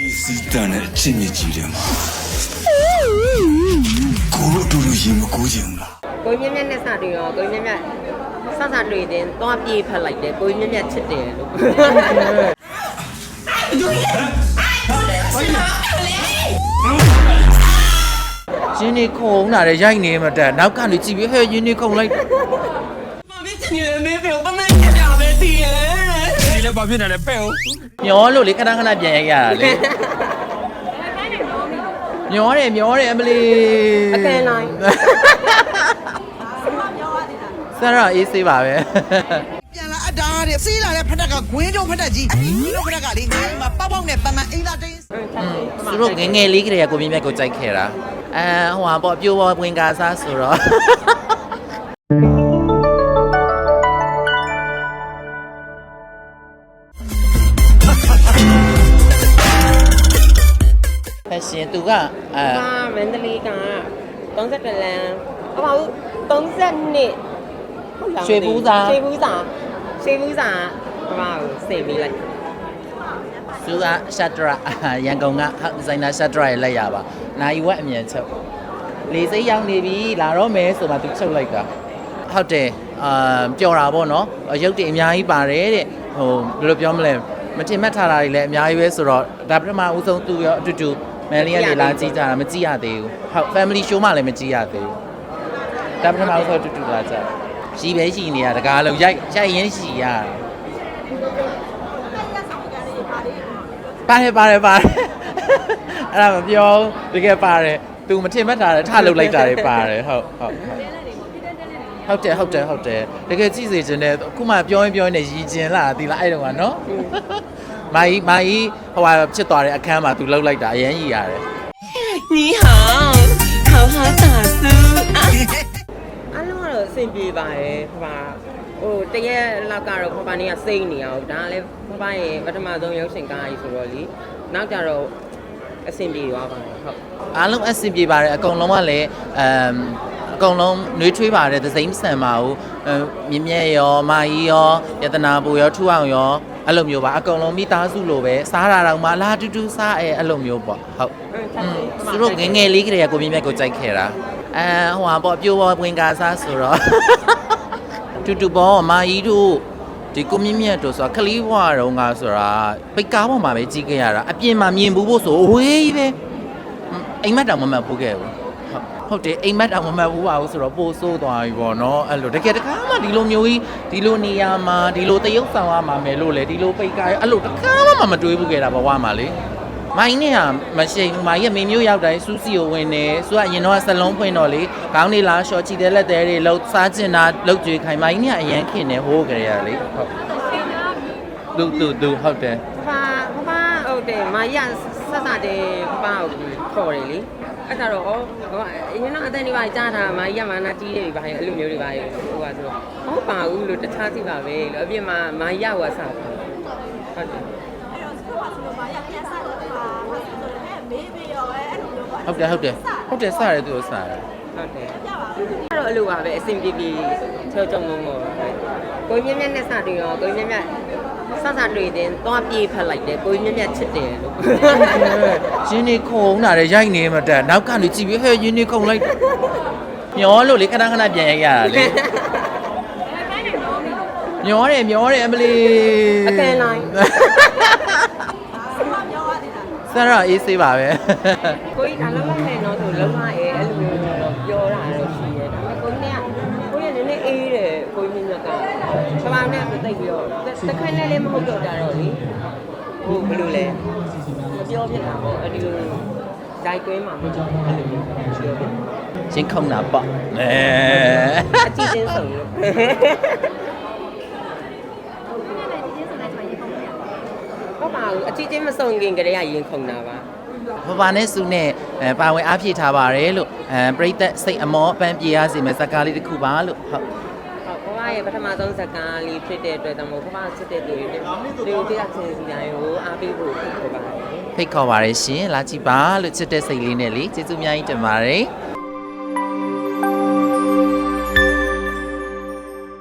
ဒီစီတန်တဲ့အချင်းမြစ်ကြီးတယ်မှာကိုတို့အတူတူရင်မကူးချင်ဘူးလားကိုကြီးမြတ်မြတ်နဲ့စတွေ့ရောကိုကြီးမြတ်မြတ်စစတွေ့တဲ့သွားပြေးဖက်လိုက်တယ်ကိုကြီးမြတ်မြတ်ချစ်တယ်လို့ယူနီခုံလာတယ်ရိုက်နေမှတက်နောက်ကနေကြည့်ပြီးဟဲ့ယူနီခုံလိုက်မမစ်နေမေဖေကိုပမပြပြပဲတည်ရဒီလည်း ဘာဖြစ်နေလဲပဲ့ဦးမျောလို့လေခဏခဏပြန်ရိုက်ရတာလေမျောတယ်မျောတယ်အမလီအကန်လိုက်ဆရာအေးဆေးပါပဲပြန်လာအတားတဲ့စီးလာတဲ့ဖက်တက်ကဂွင်းတုံးဖက်တက်ကြီးအဲ့ဒီဂွင်းတုံးဖက်တက်ကလေငါ့မှာပေါက်ပေါက်နဲ့ပမန်အိမ်လာတင်းသူတို့ငယ်ငယ်လေးကလေးကကိုမြင့်မြတ်ကိုကြိုက်ခဲ့တာအဲဟိုဟာပေါ့ပြိုးပေါ်ဝင်ကားစားဆိုတော့ ရှင်သူကအဲဟာမန္တလေးက32လမ်းဟောပါဘူး30နှစ်ဟုတ်လားရွှေဘူးသားရွှေဘူးသားရွှေဘူးသားဟောပါဘူးစိတ်ပြီးလိုက်သူကရှတ်ဒရာရန်ကုန်ကဒီဇိုင်နာရှတ်ဒရာရဲ့လက်ရပါနိုင်ဝက်အမြန်ချုပ်လေစိတ်ရောက်နေပြီလာတော့မယ်ဆိုမှသူချုပ်လိုက်တာဟုတ်တယ်အာပျော်တာပေါ့နော်ရုပ်တွေအများကြီးပါတယ်တဲ့ဟိုဘယ်လိုပြောမလဲမတင်မှတ်ထားတာတွေလည်းအများကြီးပဲဆိုတော့ဒါပထမဦးဆုံးသူရောအတူတူ မယ်လီကနေလာကြည့်ကြတာမကြည့်ရသေးဘူးဟုတ် family show မှလည်းမကြည့်ရသေးဘူးဒါပထမဦးဆုံးအတူတူလာကြရှိပဲရှိနေရတကားလုံးရိုက်ရိုက်ရင်းရှိရတာပါတယ်ပါတယ်ပါတယ်အဲ့ဒါမပြောဘူးတကယ်ပါတယ်သူမထင်မှတ်တာလည်းထလုပ်လိုက်တာတွေပါတယ်ဟုတ်ဟုတ်ဟုတ်တယ်ဟုတ်တယ်ဟုတ်တယ်တကယ်ကြည့်စေခြင်းနဲ့အခုမှပြောရင်ပြောရင်နဲ့ရည်ကျင်လာတာဒီလားအဲ့တုန်းကနော် မာကြီးမာကြီးဟိုဟာဖြစ်သွားတဲ့အခန်းမှာသူလှုပ်လိုက်တာအရင်ရည်ရတယ် နီဟောင်း好好打书啊 အားလုံးကတော့အဆင်ပြေပါတယ်ဟိုပါဟိုတရက်လောက်ကတော့ဖပနေကစိတ်နေအောင်ဒါလည်းဖပရဲ့ပထမဆုံးရုပ်ရှင်ကားကြီးဆိုတော့လီနောက်ကြတော့အဆင်ပြေသွားပါတယ်ဟုတ် အားလုံးအဆင်ပြေပါတယ်အကုန်လုံးကလည်းအမ် အကုန်လုံးနှွေးထွေးပါတယ်သစိမ်းဆန်ပါဘူးအမြင့်မြတ်ရောမာကြီးရောယတနာပူရောထူအောင်ရောအဲ့လိုမျိုးပါအကုန်လုံးမိသားစုလိုပဲစားတာတော့မှလာတူတူစားအဲအဲ့လိုမျိုးပေါ့ဟုတ်သူတို့ငယ်ငယ်လေးကလေးကကိုမြင့်မြတ်ကိုကြိုက်ခဲ့တာအဲဟိုဟာပေါ့ပြိုးပေါ်ဝင်ကားစားဆိုတော့တူတူပေါ်မာကြီးတို့ဒီကိုမြင့်မြတ်တို့ဆိုတာခလီးဘွားတော့ငါဆိုတာပိတ်ကားပေါ်မှာပဲကြီးခဲ့ရတာအပြင်မှာမြင်ဘူးဖို့ဆိုအဝေးကြီးပဲအိမ်မက်တောင်မမှတ်ဘူးခဲ့ဘူး ဟုတ်ဟုတ်တယ်အိမ်မက်တောင်မမှတ်ဘူးပါဘူးဆိုတော့ပို့ဆိုးသွားပြီပေါ့နော်အဲ့လိုတကယ်တကားမှဒီလိုမျိုးကြီးဒီလိုနေရာမှာဒီလိုတရုပ်ဆောင်ရမှာမယ်လို့လေဒီလိုပိတ်ကားအဲ့လိုတကားမှမတွေးဘူးခဲ့တာဘဝမှာလေမိုင်းနဲ့ကမရှိဘူးမိုင်းရဲ့မင်းမျိုးရောက်တိုင်းစူးစီကိုဝင်နေသူကအရင်တော့ဆလုံးဖွင့်တော့လေခေါင်းနေလားရှော့ချီတဲ့လက်သေးတွေလှုပ်စားကျင်တာလှုပ်ကြွေးခိုင်မိုင်းနဲ့ကအရန်ခင်နေဟိုးကြရလေဟုတ်သူသူသူဟုတ်တယ်ဖဖဖဟုတ်တယ်မာရဆက်စတဲ့ဖဖကိုခေါ်တယ်လေ အဲ့ဒါတော့ဟိုဟိုအရင်တော့အတန်ဒီပါကြားတာမာရမာနာကြီးတယ်ပါရဲ့အဲ့လိုမျိုးတွေပါရဲ့ဟိုကဆိုတော့ဟုတ်ပါဘူးလို့တခြားစီပါပဲလို့အပြင်မှာမာရဝါစားဟုတ်တယ်ဟုတ်တယ်ဟုတ်တယ်ဟုတ်တယ်စရတယ်သူ့ကိုစရတယ်ဟုတ်တယ်အဲ့တော့အလိုပါပဲအဆင်ပြေပြေချောချောမုံမုံကိုကြီးမြတ်မြတ်နဲ့စတွေ့ရောကိုကြီးမြတ်မြတ် စစတွေ့တဲ့သွားပြေးဖက်လိုက်တယ်ကိုကြီးမြတ်မြတ်ချစ်တယ်လို့ယူနီခုံလာတယ်ရိုက်နေမှတက်နောက်ကနေကြည့်ပြီးဟဲ့ယူနီခုံလိုက်မျောလို့လေခဏခဏပြန်ရိုက်ရတာလေမျောတယ်မျောတယ်အမလီအကန်လိုက်ဆရာအေးဆေးပါပဲကိုကြီးဒါလုံးဝဖယ်တော့ဆိုလုံးဝအဲအဲ့လိုမျိုးတော့ပြောတာတော့ရှိရဲဒါပေမဲ့ကိုကြီးကကိုကြီးကနည်းနည်းအေးတယ် ကိုကြီးမြတ်ကပမာနဲ့သိပြီးတော့တခက်နဲ့လည်းမဟုတ်တော့ကြတော့လေဟိုဘယ်လိုလဲမပြောဖြစ်တာပေါ့အဲ့ဒီလိုဇိုက်ကွင်းမှာမဟုတ်ဘူးအဲ့လိုမျိုးပြောဖြစ်ချင်းခုံတာပေါ့အဲအကြည့်ချင်းဆုံးလို့ဟုတ်ပါဘူးအကြည့်ချင်းမဆုံးခင်ကတည်းကရင်ခုန်တာပါဘဘာနဲ့စုနဲ့အဲပါဝင်အားဖြည့်ထားပါတယ်လို့အဲပရိသတ်စိတ်အမောအပန်းပြေရစီမဲ့ဇာတ်ကားလေးတစ်ခုပါလို့ဟုတ်ဟုတ်ဘဝ ရဲ့ပထမဆုံးဇာတ်ကားလေးဖြစ်တဲ့အတွက်တော့ဘဝချစ်တဲ့သူတွေဒီလိုတရားချင်းစီတိုင်းကိုအားပေးဖို့ဖြစ်ပေါ်ပါတယ်ဖိတ်ခေါ်ပါရရှင်လာကြည့်ပါလို့ချစ်တဲ့စိတ်လေးနဲ့လေကျေးဇူးအများကြီးတင်ပါတယ်